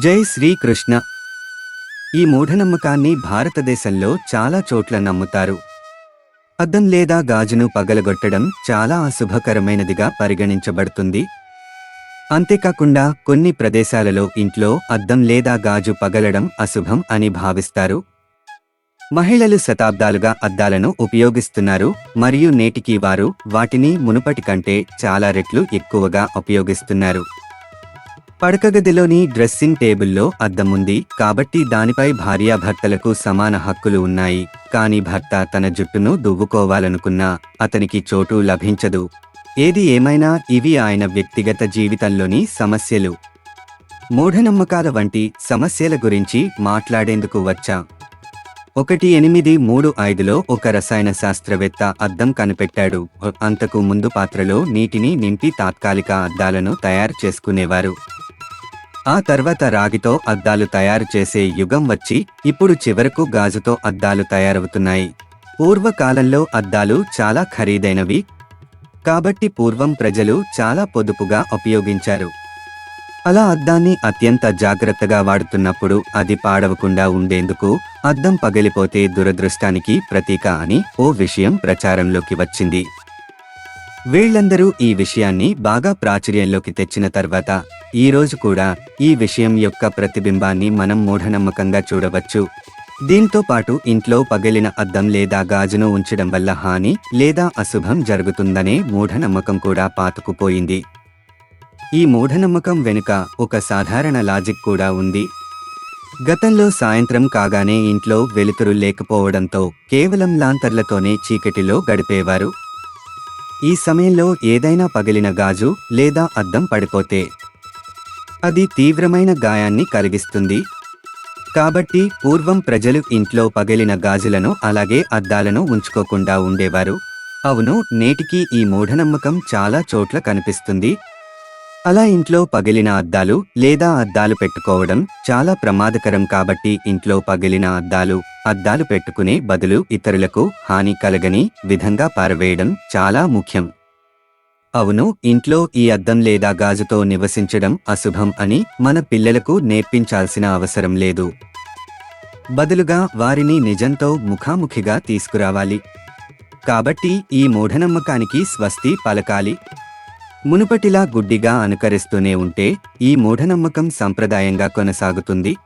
జై శ్రీకృష్ణ. ఈ మూఢనమ్మకాన్ని భారతదేశంలో చాలా చోట్ల నమ్ముతారు. అద్దం లేదా గాజును పగలగొట్టడం చాలా అశుభకరమైనదిగా పరిగణించబడుతుంది. అంతేకాకుండా కొన్ని ప్రదేశాలలో ఇంట్లో అద్దం లేదా గాజు పగలడం అశుభం అని భావిస్తారు. మహిళలు శతాబ్దాలుగా అద్దాలను ఉపయోగిస్తున్నారు మరియు నేటికి వారు వాటిని మునుపటి కంటే చాలా రెట్లు ఎక్కువగా ఉపయోగిస్తున్నారు. పడకగదిలోని డ్రెస్సింగ్ టేబుల్లో అద్దం ఉంది. కాబట్టి దానిపై భార్యాభర్తలకు సమాన హక్కులు ఉన్నాయి. కానీ భర్త తన జుట్టును దువ్వుకోవాలనుకున్నా అతనికి చోటు లభించదు. ఏది ఏమైనా ఇవి ఆయన వ్యక్తిగత జీవితంలోని సమస్యలు. మూఢనమ్మకాల వంటి సమస్యల గురించి మాట్లాడేందుకు వచ్చా? ఒకటి ఎనిమిది మూడు ఐదులో ఒక రసాయన శాస్త్రవేత్త అద్దం కనిపెట్టాడు. అంతకు ముందు పాత్రలో నీటిని నింపి తాత్కాలిక అద్దాలను తయారు చేసుకునేవారు. ఆ తర్వాత రాగితో అద్దాలు తయారు చేసే యుగం వచ్చి ఇప్పుడు చివరకు గాజుతో అద్దాలు తయారవుతున్నాయి. పూర్వకాలంలో అద్దాలు చాలా ఖరీదైనవి. కాబట్టి పూర్వం ప్రజలు చాలా పొదుపుగా ఉపయోగించారు. అలా అద్దాన్ని అత్యంత జాగ్రత్తగా వాడుతున్నప్పుడు అది పాడవకుండా ఉండేందుకు అద్దం పగిలిపోతే దురదృష్టానికి ప్రతీక అని ఓ విషయం ప్రచారంలోకి వచ్చింది. వీళ్ళందరూ ఈ విషయాన్ని బాగా ప్రాచుర్యంలోకి తెచ్చిన తర్వాత ఈ రోజు కూడా ఈ విషయం యొక్క ప్రతిబింబాన్ని మనం మూఢనమ్మకంగా చూడవచ్చు. దీంతో పాటు ఇంట్లో పగిలిన అద్దం లేదా గాజును ఉంచడం వల్ల హాని లేదా అశుభం జరుగుతుందనే మూఢనమ్మకం కూడా పాతుకుపోయింది. ఈ మూఢనమ్మకం వెనుక ఒక సాధారణ లాజిక్ కూడా ఉంది. గతంలో సాయంత్రం కాగానే ఇంట్లో వెలుతురు లేకపోవడంతో కేవలం లాంతర్లతోనే చీకటిలో గడిపేవారు. ఈ సమయంలో ఏదైనా పగిలిన గాజు లేదా అద్దం పడిపోతే అది తీవ్రమైన గాయాన్ని కలిగిస్తుంది. కాబట్టి పూర్వం ప్రజలు ఇంట్లో పగిలిన గాజులను అలాగే అద్దాలను ఉంచుకోకుండా ఉండేవారు. అవును నేటికి ఈ మూఢనమ్మకం చాలా చోట్ల కనిపిస్తుంది. అలా ఇంట్లో పగిలిన అద్దాలు లేదా అద్దాలు పెట్టుకోవడం చాలా ప్రమాదకరం కాబట్టి ఇంట్లో పగిలిన అద్దాలు అద్దాలు పెట్టుకునే బదులు ఇతరులకు హాని కలగని విధంగా పారవేయడం చాలా ముఖ్యం. అవును ఇంట్లో ఈ అద్దం లేదా గాజుతో నివసించడం అశుభం అని మన పిల్లలకు నేర్పించాల్సిన అవసరం లేదు. బదులుగా వారిని నిజంతో ముఖాముఖిగా తీసుకురావాలి. కాబట్టి ఈ మూఢనమ్మకానికి స్వస్తి పలకాలి. మునుపటిలా గుడ్డిగా అనుకరిస్తూనే ఉంటే ఈ మూఢనమ్మకం సంప్రదాయంగా కొనసాగుతుంది.